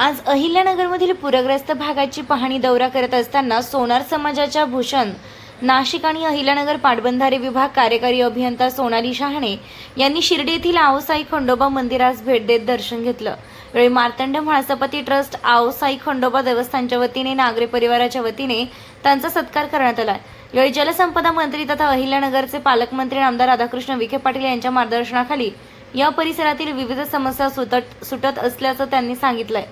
आज अहिल्यानगरमधील पूरग्रस्त भागाची पाहणी दौरा करत असताना सोनार समाजाच्या भूषण नाशिक आणि अहिल्यानगर पाटबंधारे विभाग कार्यकारी अभियंता सोनाली शहाणे यांनी शिर्डी येथील आओसाई खंडोबा मंदिरास भेट देत दर्शन घेतलं. वेळी मार्तंड म्हाळसपती ट्रस्ट आओसाई खंडोबा देवस्थानच्या वतीने नागरे परिवाराच्या वतीने त्यांचा सत्कार करण्यात आला. यावेळी जलसंपदा मंत्री तथा अहिल्यानगरचे पालकमंत्री आमदार राधाकृष्ण विखे पाटील यांच्या मार्गदर्शनाखाली या परिसरातील विविध समस्या सुटत सुटत असल्याचं त्यांनी सांगितलंय.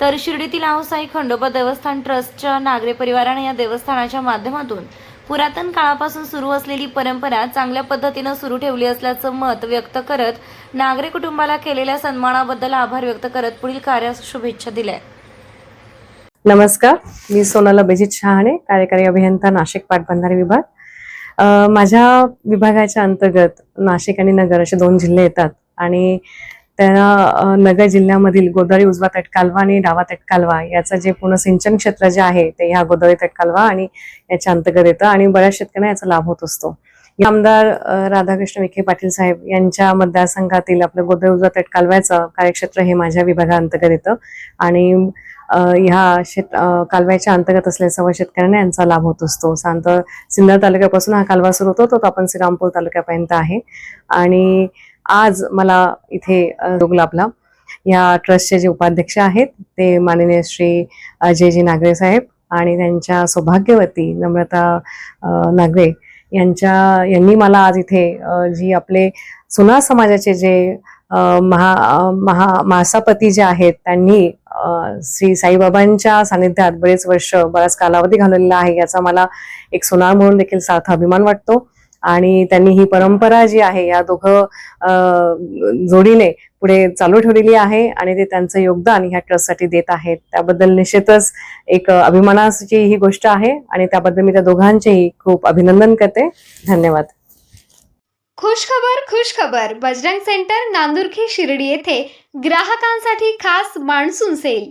तर शिर्डीतील आहोसाई खंडोबा देवस्थान ट्रस्टच्या नागरे परिवाराने या देवस्थानाच्या माध्यमातून पुरातन काळापासून सुरू असलेली परंपरा चांगल्या पद्धतीनं सुरू ठेवली असल्याचं मत व्यक्त करत नागरे कुटुंबाला केलेल्या सन्मानाबद्दल आभार व्यक्त करत पुढील कार्यास शुभेच्छा दिल्या. नमस्कार. मी सोनल अभिजित शहाणे कार्यकारी अभियंता नाशिक पाटबंधारे विभाग. माझ्या विभागाच्या अंतर्गत नाशिक आणि नगर असे दोन जिल्हे येतात आणि त्या नगर जिल्ह्यामधील गोदावरी उजवा तटकालवा आणि डावा तटकालवा याचं जे पूर्ण सिंचन क्षेत्र जे आहे ते ह्या गोदावरी तटकालवा आणि याच्या अंतर्गत येतं आणि बऱ्याच शेतकऱ्यांना याचा लाभ होत असतो. आमदार राधाकृष्ण विखे पाटील साहेब यांच्या मतदारसंघातील आपलं गोदावरी उजवा तट कालव्याचं कार्यक्षेत्र हे माझ्या विभागाअंतर्गत येतं आणि ह्या शेत कालव्याच्या अंतर्गत असलेल्या सर्व शेतकऱ्यांना यांचा लाभ होत असतो. सांत सिन्नर तालुक्यापासून हा कालवा सुरू होतो तो आपण श्रीरामपूर तालुक्यापर्यंत आहे. आणि आज मला इथे योग लाभला. या ट्रस्टचे जे उपाध्यक्ष आहेत ते माननीय श्री अजयजी नागरे साहेब आणि त्यांच्या सौभाग्यवती नम्रता नागरे यांच्या यांनी मला आज इथे जी आपले सुना समाजाचे जे महा महा महासापती जे आहेत त्यांनी श्री साईबाबांच्या सानिध्यात बरेच वर्ष बराच कालावधी घालवलेला आहे याचा मला एक सोनार म्हणून देखील सार्थ अभिमान वाटतो. आणि त्यांनी ही परंपरा जी आहे या दोघं जोडीने पुढे चालू ठेवलेली आहे आणि ते त्यांचं योगदान ह्या ट्रस्टसाठी देत आहेत. त्याबद्दल निश्चितच एक अभिमानाची ही गोष्ट आहे आणि त्याबद्दल मी त्या दोघांचेही खूप अभिनंदन करते. धन्यवाद. खुश खबर खुश खबर बजरंग सेंटर नांदुर्खी शिर्डी येथे ग्राहकांसाठी खास मान्सून सेल.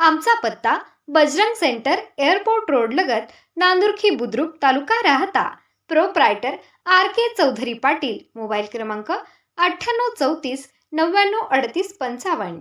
आमचा पत्ता बजरंग सेंटर एअरपोर्ट रोड लगत Nandurkhi Budruk taluka Rahata. Proprietor R K Chaudhari Patil mobile क्रमांक अठ्ठ्याण्णव चौतीस नव्याण्णव अडतीस पंचावन्न.